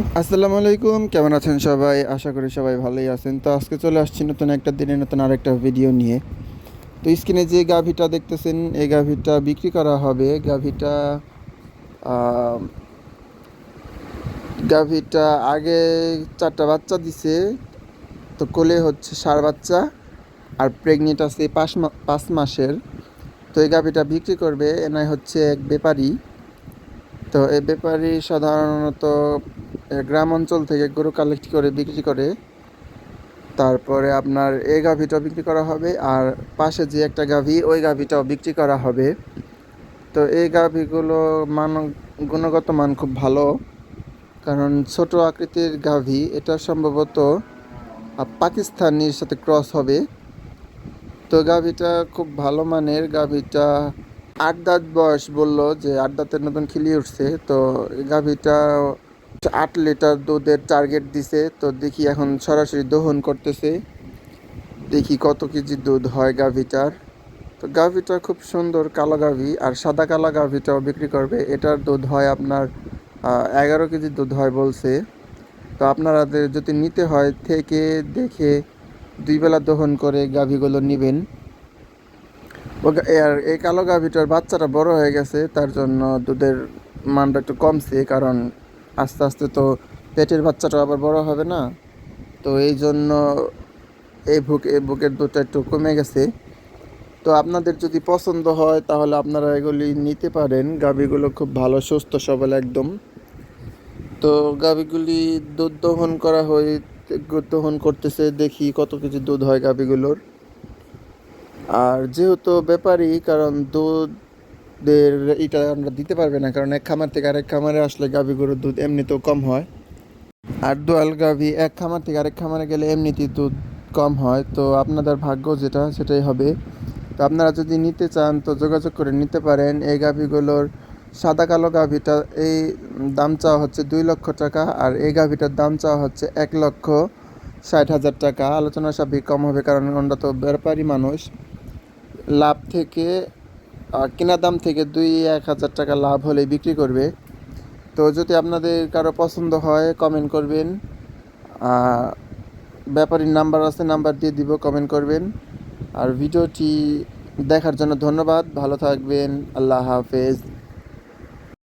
আসসালামু আলাইকুম, কেমন আছেন সবাই? আশা করি সবাই ভালোই আছেন। তো আজকে চলে আসছি নতুন একটা দিনে নতুন আরেকটা ভিডিও নিয়ে। তো স্ক্রিনে যে গাভিটা দেখতেছেন, এই গাভিটা বিক্রি করা হবে। গাভিটা গাভিটা আগে চারটা বাচ্চা দিছে। তো কোলে হচ্ছে সার বাচ্চা আর প্রেগনেন্ট আছে পাঁচ পাঁচ মাসের। তো এই গাভিটা বিক্রি করবে এনাই হচ্ছে এক ব্যাপারী তো এই ব্যাপারী সাধারণত গ্রাম অঞ্চল থেকে গরু কালেক্ট করে, বিক্রি করে। তারপরে আপনার এই গাভিটাও বিক্রি করা হবে আর পাশে যে একটা গাভি, ওই গাভিটাও বিক্রি করা হবে। তো এই গাভিগুলো মান, গুণগত মান খুব ভালো। কারণ ছোট আকৃতির গাভি, এটা সম্ভবত পাকিস্তানির সাথে ক্রস হবে। তো গাভিটা খুব ভালো মানের, গাভিটা আট দাঁত বয়স বলল যে আট দাঁতের নতুন খিলিয়ে উঠছে। তো গাভিটা আট লিটার দুধের টার্গেট দিছে, তো দেখি এখন সরাসরি দহন করতেছে। দেখি কত কেজি দুধ হয় গাভিটার। তো গাভিটা খুব সুন্দর কালো গাভি, আর সাদা কালো গাভিটাও বিক্রি করবে। এটার দুধ হয় আপনার এগারো কেজি দুধ হয় বলছে। তো আপনারাদের যদি নিতে হয়, থেকে দেখে দুই বেলা দহন করে গাভিগুলো নেবেন। আর এই কালো গাভিটার বাচ্চাটা বড় হয়ে গেছে, তার জন্য দুধের মানটা একটু কমছে, কারণ আস্তে আস্তে তো পেটের বাচ্চাটা আবার বড় হবে না। তো এই জন্য এই বুক এই বুকের দুধটা একটু কমে গেছে। তো আপনাদের যদি পছন্দ হয়, তাহলে আপনারা এগুলি নিতে পারেন। গাভিগুলো খুব ভালো, সুস্থ, সবল একদম। তো গাভিগুলি দুধ দহন করা হয়, দুধ দহন করতেছে, দেখি কত কিছু দুধ হয় গাভিগুলোর। আর যেহেতু ব্যাপারই কারণ দুধের এটা আমরা দিতে পারবে না, কারণ এক খামার থেকে আরেক খামারে আসলে গাভী গরুর দুধ এমনিতেও কম হয়। আর দোয়াল গাভী এক খামার থেকে আরেক খামারে গেলে এমনিতেই দুধ কম হয়, তো আপনাদের ভাগ্য যেটা, সেটাই হবে। তো আপনারা যদি নিতে চান, তো যোগাযোগ করে নিতে পারেন। এই গাভীগুলোর সাদা কালো গাভীটা, এই দাম চাওয়া হচ্ছে দুই লক্ষ টাকা, আর এই গাভীটার দাম চাওয়া হচ্ছে এক লক্ষ ষাট হাজার টাকা। আলোচনা সাপেক্ষে কম হবে, কারণ ওনারা তো ব্যাপারী মানুষ। লাভ থেকে কেনা দাম থেকে দুই এক হাজার টাকা লাভ হলে বিক্রি করবে। তো যদি আপনাদের কারও পছন্দ হয় কমেন্ট করবেন। ব্যাপারীর নাম্বার আছে নাম্বার দিয়ে দিব কমেন্ট করবেন। আর ভিডিওটি দেখার জন্য ধন্যবাদ। ভালো থাকবেন। আল্লাহ হাফেজ।